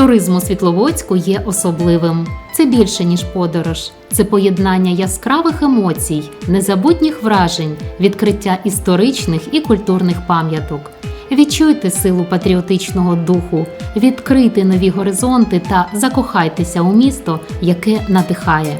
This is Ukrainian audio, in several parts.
Туризм у Світловодську є особливим. Це більше ніж подорож. Це поєднання яскравих емоцій, незабутніх вражень, відкриття історичних і культурних пам'яток. Відчуйте силу патріотичного духу, відкрийте нові горизонти та закохайтеся у місто, яке надихає.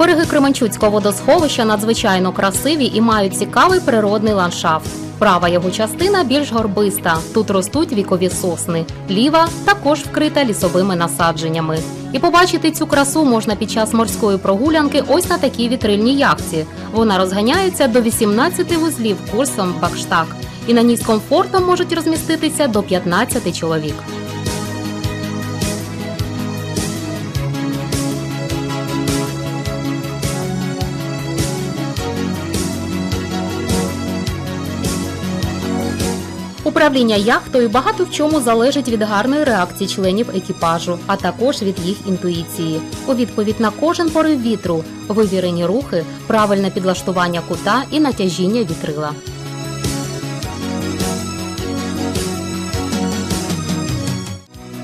Береги Кременчуцького водосховища надзвичайно красиві і мають цікавий природний ландшафт. Права його частина більш горбиста. Тут ростуть вікові сосни. Ліва також вкрита лісовими насадженнями. І побачити цю красу можна під час морської прогулянки ось на такій вітрильній яхті. Вона розганяється до 18 вузлів курсом Бакштаг. І на ній з комфортом можуть розміститися до 15 чоловік. Управління яхтою багато в чому залежить від гарної реакції членів екіпажу, а також від їх інтуїції. У відповідь на кожен порив вітру, вивірені рухи, правильне підлаштування кута і натяжіння вітрила.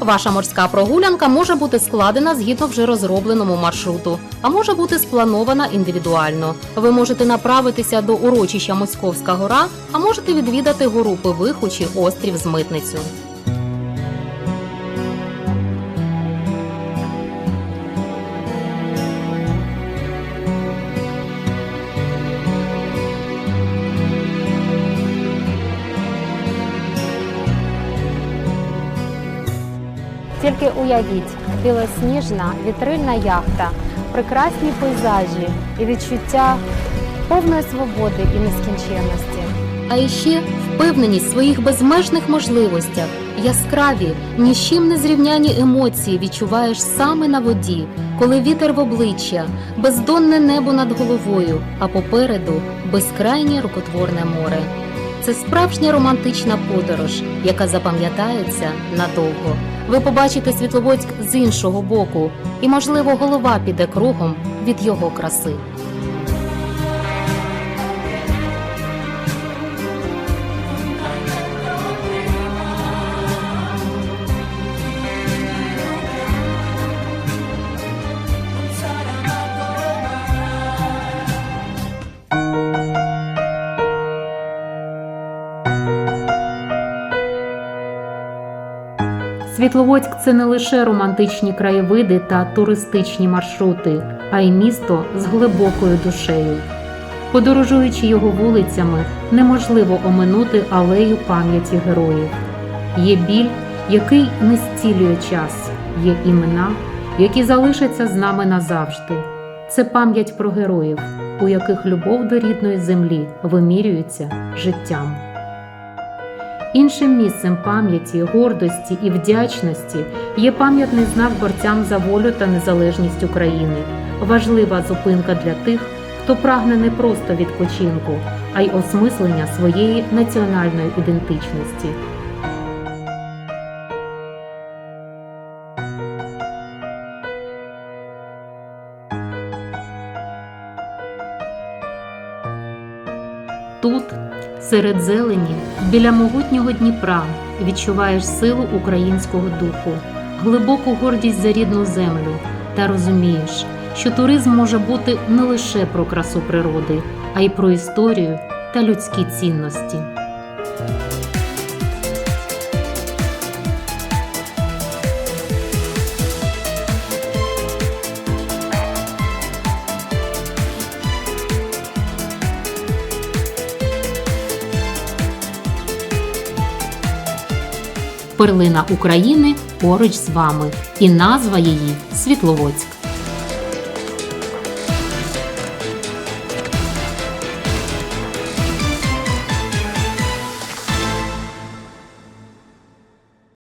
Ваша морська прогулянка може бути складена згідно вже розробленому маршруту, а може бути спланована індивідуально. Ви можете направитися до урочища Московська гора, а можете відвідати гору Пивиху чи острів з митницю. Тільки уявіть, білосніжна вітрильна яхта, прекрасні пейзажі і відчуття повної свободи і нескінченності. А іще впевненість в своїх безмежних можливостях, яскраві, ні з чим не зрівняні емоції відчуваєш саме на воді, коли вітер в обличчя, бездонне небо над головою, а попереду безкрайнє рукотворне море. Це справжня романтична подорож, яка запам'ятається надовго. Ви побачите Світловодськ з іншого боку, і, можливо, голова піде кругом від його краси. Світловодськ це не лише романтичні краєвиди та туристичні маршрути, а й місто з глибокою душею. Подорожуючи його вулицями, неможливо оминути алею пам'яті героїв. Є біль, який не зцілює час, є імена, які залишаться з нами назавжди. Це пам'ять про героїв, у яких любов до рідної землі вимірюється життям. Іншим місцем пам'яті, гордості і вдячності є пам'ятний знак борцям за волю та незалежність України. Важлива зупинка для тих, хто прагне не просто відпочинку, а й осмислення своєї національної ідентичності. Тут, серед зелені, біля могутнього Дніпра, відчуваєш силу українського духу, глибоку гордість за рідну землю та розумієш, що туризм може бути не лише про красу природи, а й про історію та людські цінності. Перлина України поруч з вами, і назва її Світловодськ.